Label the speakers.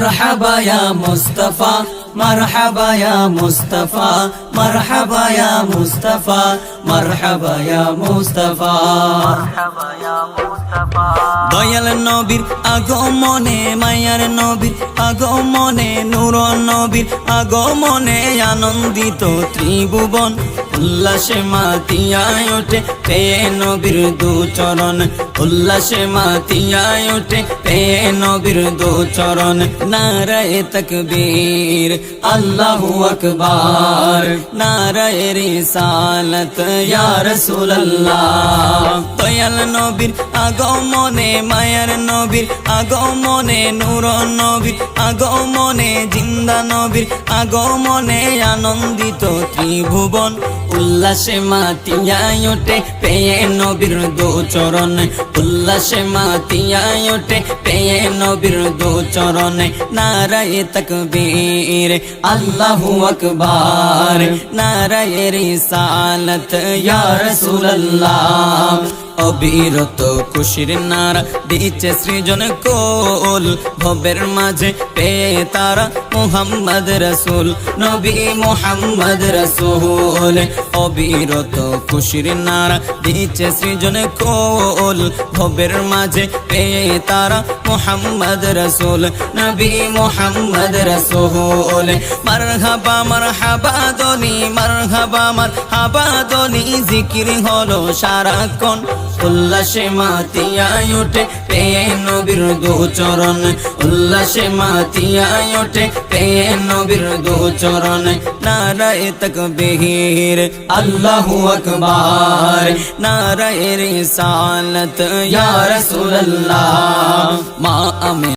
Speaker 1: ইয়া মুস্তাফা, মারহাবা ইয়া মুস্তাফা দয়াল নবীর আগমনে, মায়ার নবীর আগমনে নূর নবীর আগমনে আনন্দিত ত্রিভুবন, উল্লাসে মাতিয়ায় ওঠে পে নবীর দু চরণ। উল্লাসে মাতিয়ায় ওঠে পে নবীর দু চরণ, নারায় তকবীর, আল্লাহু আকবার, নারায় রিসালত, ইয়া রাসূলুল্লাহ। দয়াল নবীর আগমনে, মায়ার নবীর আগমনে, নূর নবীর আগমনে, জিন্দা নবীর আগমনে আনন্দিত ত্রিভুবন। উল্লাসে মাতিয়ায় ওঠে পেয়ে নবীর দু চরণ উল্লাসে মাতিয়ায় ওঠে পেয়ে নবীর দু চরণ নারায় তকবীর আল্লাহু আকবার নারায় রিসালত ইয়া রাসূলুল্লাহ অবিরত খুশির নারা দিচ্ছে সৃজন কোল। ভবের মাঝে পে তারা মোহাম্মদ রসুল, নবী মোহাম্মদ রসুল। অবিরত খুশির নারা দিচ্ছে সৃজন কোল। ভবের মাঝে পে তারা মোহাম্মদ রসুল, নবী মোহাম্মদ রসুল। মারহাবা মারহাবা দনি মারহাবা মারহাবা দনি জিকির হলো সারাক্ষণ। উল্লাসে মাতিয়ায় ওঠে পেয়ে নবীর দু চরণ উল্লাসে মাতিয়ায় ওঠে পেয়ে নবীর দু চরণ নারায় তকবীর, আল্লাহু আকবার। নারায় রিসালত, ইয়া রাসূলুল্লাহ। মা আমি